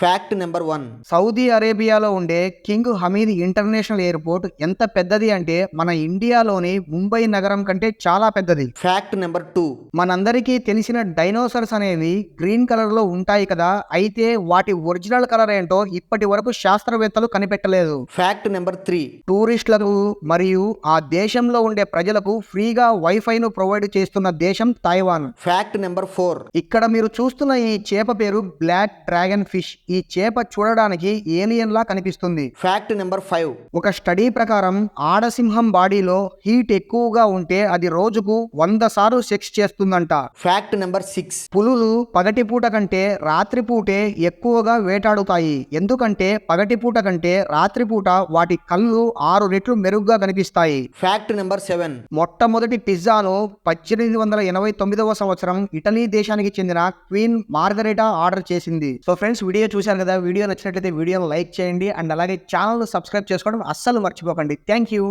Fact number one Saudi అరేబియాలో ఉండే king Hamid international airport ఎంత పెద్దది అంటే మన ఇండియాలోని ముంబై నగరం కంటే చాలా పెద్దది. ఫ్యాక్ట్ నెంబర్ టూ మనందరికీ తెలిసిన డైనోసర్స్ అనేవి గ్రీన్ కలర్లో ఉంటాయి కదా అయితే వాటి ఒరిజినల్ కలర్ ఏంటో ఇప్పటి వరకు శాస్త్రవేత్తలు కనిపెట్టలేదు. ఫ్యాక్ట్ నెంబర్ త్రీ టూరిస్టులకు మరియు ఆ దేశంలో ఉండే ప్రజలకు ఫ్రీగా వైఫై ను ప్రొవైడ్ చేస్తున్న దేశం తైవాన్. ఫ్యాక్ట్ నెంబర్ ఫోర్ ఇక్కడ మీరు చూస్తున్న ఈ చేప పేరు బ్లాక్ డ్రాగన్ ఫిష్. ఈ చేప చూడడానికి ఏలియన్ లా కనిపిస్తుంది. ఫ్యాక్ట్ నెంబర్ ఫైవ్ ఒక స్టడీ ప్రకారం ఆడసింహం బాడీలో హీట్ ఎక్కువగా ఉంటే అది రోజుకు వంద సార్లు సెక్స్ చేస్తుందంట. ఫ్యాక్ట్ నెంబర్ సిక్స్ పులులు పగటిపూట కంటే రాత్రిపూటే ఎక్కువగా వేటాడుతాయి. ఎందుకంటే పగటిపూట కంటే రాత్రిపూట వాటి కళ్ళు ఆరు రెట్లు మెరుగ్గా కనిపిస్తాయి. ఫ్యాక్ట్ నెంబర్ సెవెన్ మొట్టమొదటి పిజ్జాను పద్దెనిమిది వందల ఎనభై తొమ్మిదవ సంవత్సరం ఇటలీ దేశానికి చెందిన క్వీన్ మార్గరేటా ఆర్డర్ చేసింది. సో ఫ్రెండ్స్ వీడియో చూశారు కదా వీడియో నచ్చినట్లయితే వీడియోని లైక్ చేయండి. అండ్ అలాగే ఛానల్ సబ్స్క్రైబ్ చేసుకోవడం అస్సలు మర్చిపోకండి. Thank you.